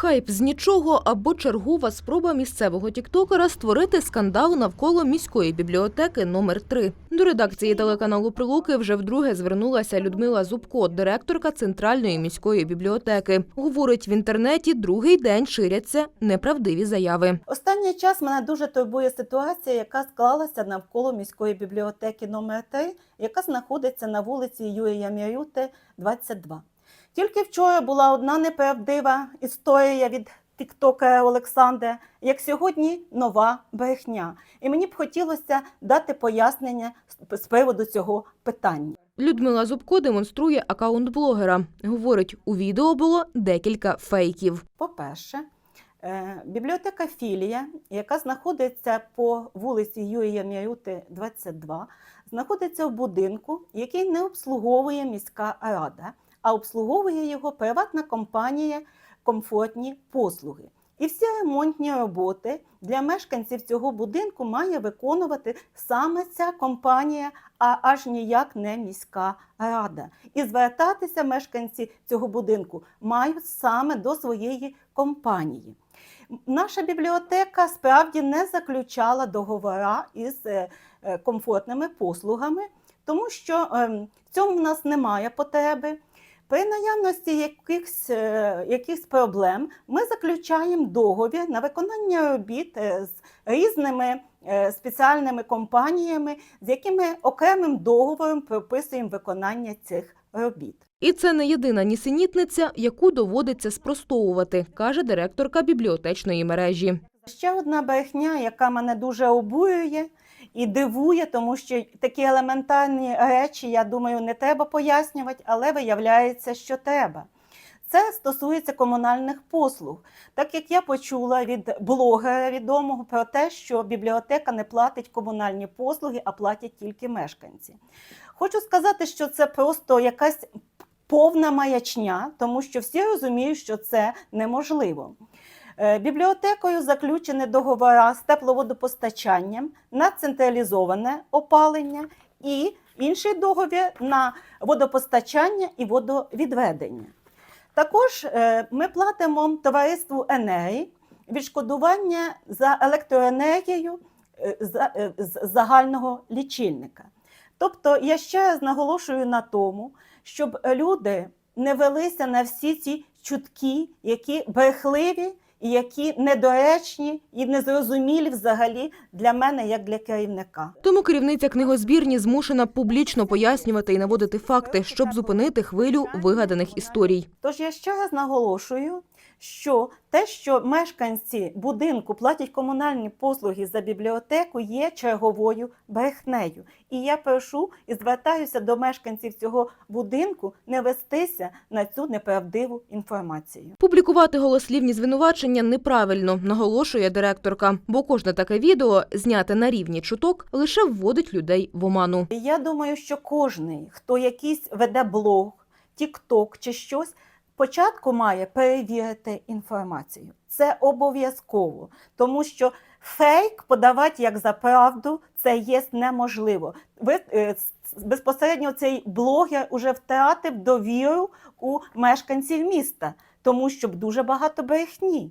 Хайп з нічого або чергова спроба місцевого тіктокера створити скандал навколо міської бібліотеки номер 3 До редакції телеканалу Прилуки вже вдруге звернулася Людмила Зубко, директорка центральної міської бібліотеки. Говорить, в інтернеті другий день ширяться неправдиві заяви. Останній час мене дуже турбує ситуація, яка склалася навколо міської бібліотеки номер 3 яка знаходиться на вулиці Юрія Мірюти, 22. Тільки вчора була одна неправдива історія від тіктокера Олександра, як сьогодні нова брехня. І мені б хотілося дати пояснення з- з приводу цього питання. Людмила Зубко демонструє акаунт блогера. Говорить, у відео було декілька фейків. По-перше, е, бібліотека Філія, яка знаходиться по вулиці Юрія Мірюти, 22, знаходиться в будинку, який не обслуговує міська рада, а обслуговує його приватна компанія комфортні послуги. І всі ремонтні роботи для мешканців цього будинку має виконувати саме ця компанія, а аж ніяк не міська рада. І звертатися мешканці цього будинку мають саме до своєї компанії. Наша бібліотека справді не заключала договора із е, е, комфортними послугами, тому що ем, в цьому в нас немає потреби. При наявності якихось, е, якихось проблем ми заключаємо договір на виконання робіт е, з різними е, спеціальними компаніями, з якими окремим договором прописуємо виконання цих робіт. І це не єдина нісенітниця, яку доводиться спростовувати, каже директорка бібліотечної мережі. Ще одна брехня, яка мене дуже обурює і дивує, тому що такі елементарні речі, я думаю, не треба пояснювати, але виявляється, що треба. Це стосується комунальних послуг. Так як я почула від блогера відомого про те, що бібліотека не платить комунальні послуги, а платять тільки мешканці. Хочу сказати, що це просто якась повна маячня, тому що всі розуміють, що це неможливо. Е, Бібліотекою заключені договори з тепловодопостачанням на централізоване опалення і інший договір на водопостачання і водовідведення. Також е, ми платимо товариству енергії відшкодування за електроенергію е, з загального лічильника. Тобто я ще раз наголошую на тому, щоб люди не велися на всі ці чутки, які брехливі і які недоречні і незрозумілі взагалі для мене як для керівника. Тому керівниця книгозбірні змушена публічно пояснювати і наводити факти, щоб зупинити хвилю вигаданих історій. Тож я ще раз наголошую, що те, що мешканці будинку платять комунальні послуги за бібліотеку, є черговою брехнею. І я прошу і звертаюся до мешканців цього будинку не вестися на цю неправдиву інформацію. Публікувати голослівні звинувачення неправильно, наголошує директорка, бо кожне таке відео, зняте на рівні чуток, лише вводить людей в оману. Я думаю, що кожний, хто якийсь веде блог, тікток чи щось, спочатку має перевірити інформацію. Це обов'язково, тому що фейк подавати як за правду це є неможливо. Ви е, безпосередньо цей блогер уже втратив довіру у мешканців міста, тому що дуже багато брехні.